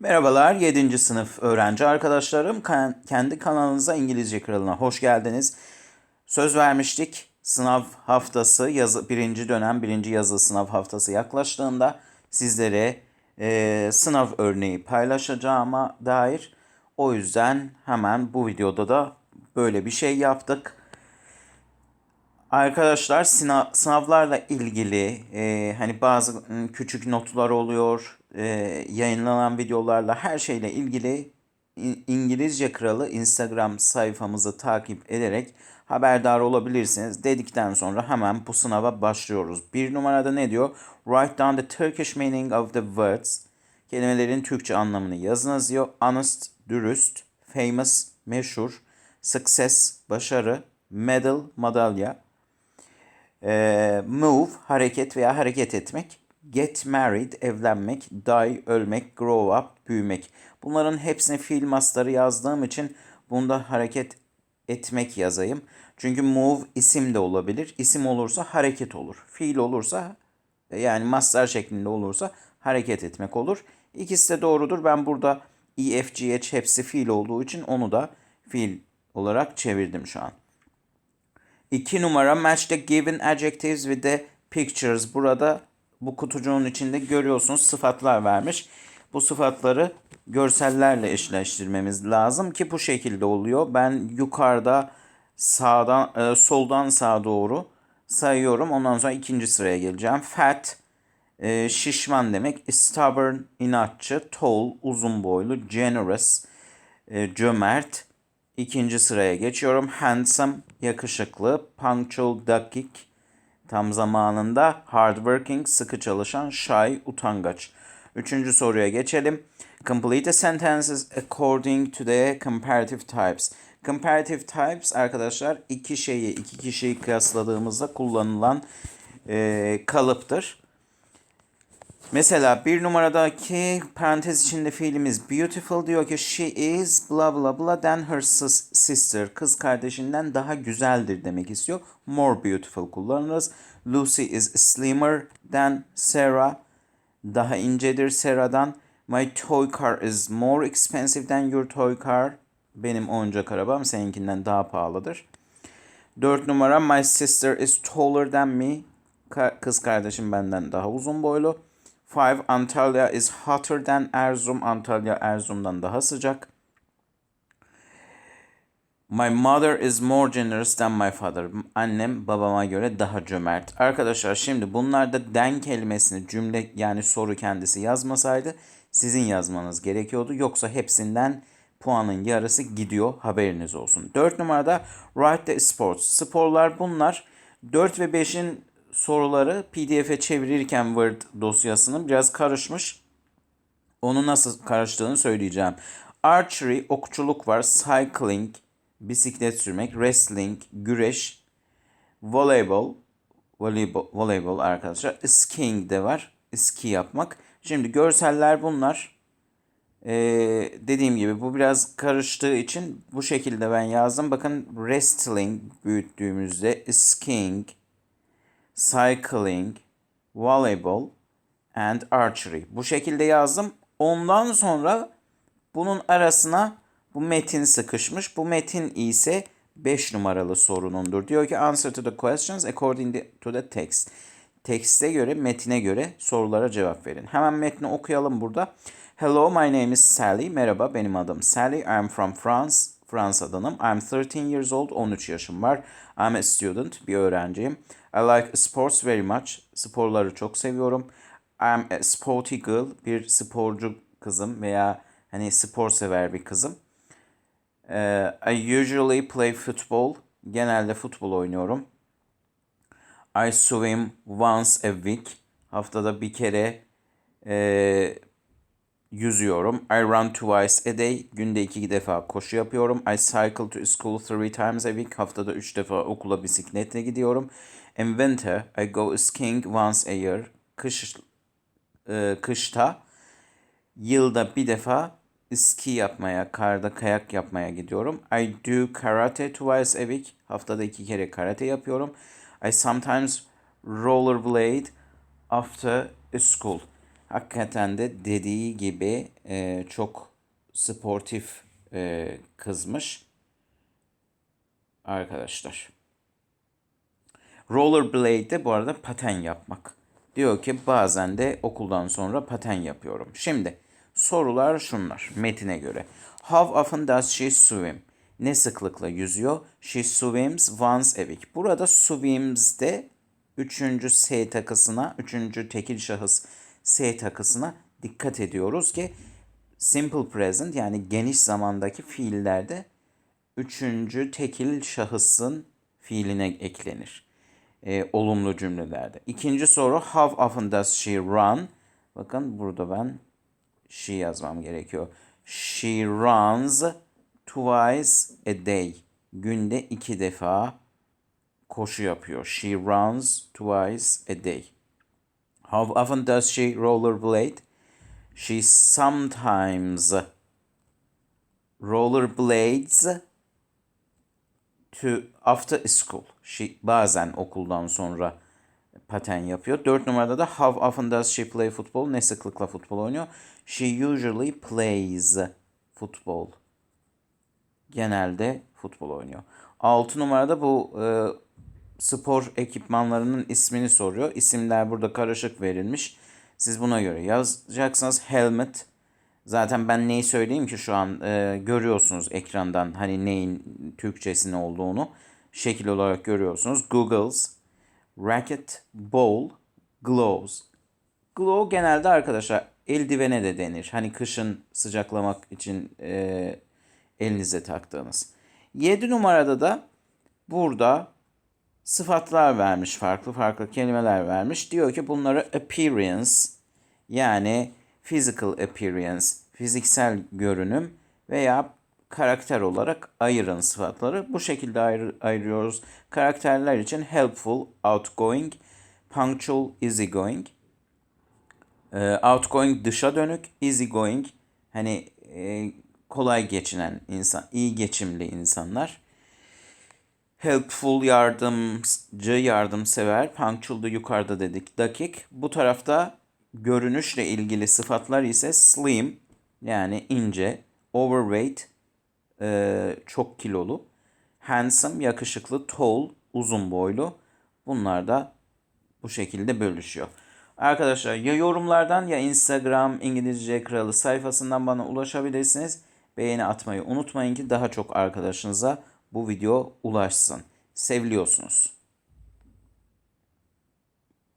Merhabalar 7. sınıf öğrenci arkadaşlarım. Kendi kanalınıza İngilizce Kralı'na hoş geldiniz. Söz vermiştik. Sınav haftası, yazı, birinci dönem birinci yazılı sınav haftası yaklaştığında sizlere e, sınav örneği paylaşacağıma dair. O yüzden hemen bu videoda da böyle bir şey yaptık. Arkadaşlar sınav, sınavlarla ilgili e, hani bazı m, küçük notlar oluyor, e, yayınlanan videolarla her şeyle ilgili İngilizce Kralı Instagram sayfamızı takip ederek haberdar olabilirsiniz. Dedikten sonra hemen bu sınava başlıyoruz. Bir numarada ne diyor? Write down the Turkish meaning of the words. Kelimelerin Türkçe anlamını yazınız diyor. Honest, dürüst, famous, meşhur, success, başarı, medal, madalya, ee, move, hareket veya hareket etmek. Get married, evlenmek. Die, ölmek. Grow up, büyümek. Bunların hepsini fiil mastarı yazdığım için bunda hareket etmek yazayım. Çünkü move isim de olabilir. İsim olursa hareket olur. Fiil olursa yani mastar şeklinde olursa hareket etmek olur. İkisi de doğrudur. Ben burada E, F, G, H hepsi fiil olduğu için onu da fiil olarak çevirdim şu an. 2 numara match the given adjectives with the pictures. Burada bu kutucuğun içinde görüyorsunuz sıfatlar vermiş. Bu sıfatları görsellerle eşleştirmemiz lazım ki bu şekilde oluyor. Ben yukarıda sağdan e, soldan sağa doğru sayıyorum. Ondan sonra ikinci sıraya geleceğim. Fat e, şişman demek. Stubborn inatçı, tall uzun boylu, generous e, cömert. İkinci sıraya geçiyorum. Handsome, yakışıklı, punctual, dakik, tam zamanında, hardworking, sıkı çalışan, shy, utangaç. Üçüncü soruya geçelim. Complete the sentences according to the comparative types. Comparative types arkadaşlar iki şeyi, iki kişiyi kıyasladığımızda kullanılan e, kalıptır. Mesela bir numaradaki parantez içinde fiilimiz beautiful diyor ki she is bla bla bla than her sis- sister. Kız kardeşinden daha güzeldir demek istiyor. More beautiful kullanırız. Lucy is slimmer than Sarah. Daha incedir Sarah'dan. My toy car is more expensive than your toy car. Benim oyuncak arabam seninkinden daha pahalıdır. Dört numara My sister is taller than me. Kız kardeşim benden daha uzun boylu. Five Antalya is hotter than Erzurum. Antalya Erzurum'dan daha sıcak. My mother is more generous than my father. Annem babama göre daha cömert. Arkadaşlar şimdi bunlarda den kelimesini cümle yani soru kendisi yazmasaydı sizin yazmanız gerekiyordu. Yoksa hepsinden puanın yarısı gidiyor haberiniz olsun. 4 numarada write the sports. Sporlar bunlar. 4 ve 5'in soruları pdf'e çevirirken Word dosyasının biraz karışmış. Onu nasıl karıştığını söyleyeceğim. Archery, okçuluk var. Cycling, bisiklet sürmek. Wrestling, güreş. Voleybol, voleybol, arkadaşlar. Skiing de var. Ski yapmak. Şimdi görseller bunlar. Ee, dediğim gibi bu biraz karıştığı için bu şekilde ben yazdım. Bakın wrestling büyüttüğümüzde skiing, cycling, voleybol and archery. Bu şekilde yazdım. Ondan sonra bunun arasına bu metin sıkışmış. Bu metin ise 5 numaralı sorunundur. Diyor ki answer to the questions according to the text. Tekste göre, metine göre sorulara cevap verin. Hemen metni okuyalım burada. Hello, my name is Sally. Merhaba, benim adım Sally. I'm from France. Fransa'danım. I'm 13 years old. 13 yaşım var. I'm a student. Bir öğrenciyim. I like sports very much. Sporları çok seviyorum. I'm a sporty girl. Bir sporcu kızım veya hani spor sever bir kızım. Ee, I usually play football. Genelde futbol oynuyorum. I swim once a week. Haftada bir kere e, yüzüyorum. I run twice a day. Günde iki defa koşu yapıyorum. I cycle to school three times a week. Haftada üç defa okula bisikletle gidiyorum. In winter, I go skiing once a year. Kış, e, kışta yılda bir defa ski yapmaya, karda kayak yapmaya gidiyorum. I do karate twice a week. Haftada iki kere karate yapıyorum. I sometimes rollerblade after school. Hakikaten de dediği gibi e, çok sportif e, kızmış. Arkadaşlar. Rollerblade de bu arada paten yapmak. Diyor ki bazen de okuldan sonra paten yapıyorum. Şimdi sorular şunlar metine göre. How often does she swim? Ne sıklıkla yüzüyor? She swims once a week. Burada swims'de üçüncü S takısına, üçüncü tekil şahıs S takısına dikkat ediyoruz ki simple present yani geniş zamandaki fiillerde üçüncü tekil şahısın fiiline eklenir. E, olumlu cümlelerde. İkinci soru how often does she run? Bakın burada ben she yazmam gerekiyor. She runs twice a day. Günde iki defa koşu yapıyor. She runs twice a day. How often does she rollerblade? She sometimes rollerblades to after school. She bazen okuldan sonra paten yapıyor. Dört numarada da how often does she play football? Ne sıklıkla futbol oynuyor? She usually plays football. Genelde futbol oynuyor. Altı numarada bu e, spor ekipmanlarının ismini soruyor. İsimler burada karışık verilmiş. Siz buna göre yazacaksınız. Helmet. Zaten ben neyi söyleyeyim ki şu an e, görüyorsunuz ekrandan hani neyin Türkçesi ne olduğunu. Şekil olarak görüyorsunuz. Googles, racket, bowl, gloves. Glove genelde arkadaşlar eldivene de denir. Hani kışın sıcaklamak için e, elinize taktığınız. 7 numarada da burada sıfatlar vermiş, farklı farklı kelimeler vermiş. Diyor ki bunları appearance yani physical appearance, fiziksel görünüm veya karakter olarak ayırın sıfatları. Bu şekilde ayır, ayırıyoruz. Karakterler için helpful, outgoing, punctual, easygoing. E, outgoing dışa dönük, easygoing hani e, kolay geçinen insan, iyi geçimli insanlar. Helpful yardımcı, yardımsever. Punctual da yukarıda dedik. Dakik. Bu tarafta görünüşle ilgili sıfatlar ise slim yani ince, overweight e, çok kilolu, handsome yakışıklı, tall uzun boylu. Bunlar da bu şekilde bölüşüyor. Arkadaşlar ya yorumlardan ya Instagram İngilizce Kralı sayfasından bana ulaşabilirsiniz. Beğeni atmayı unutmayın ki daha çok arkadaşınıza bu video ulaşsın. Seviliyorsunuz.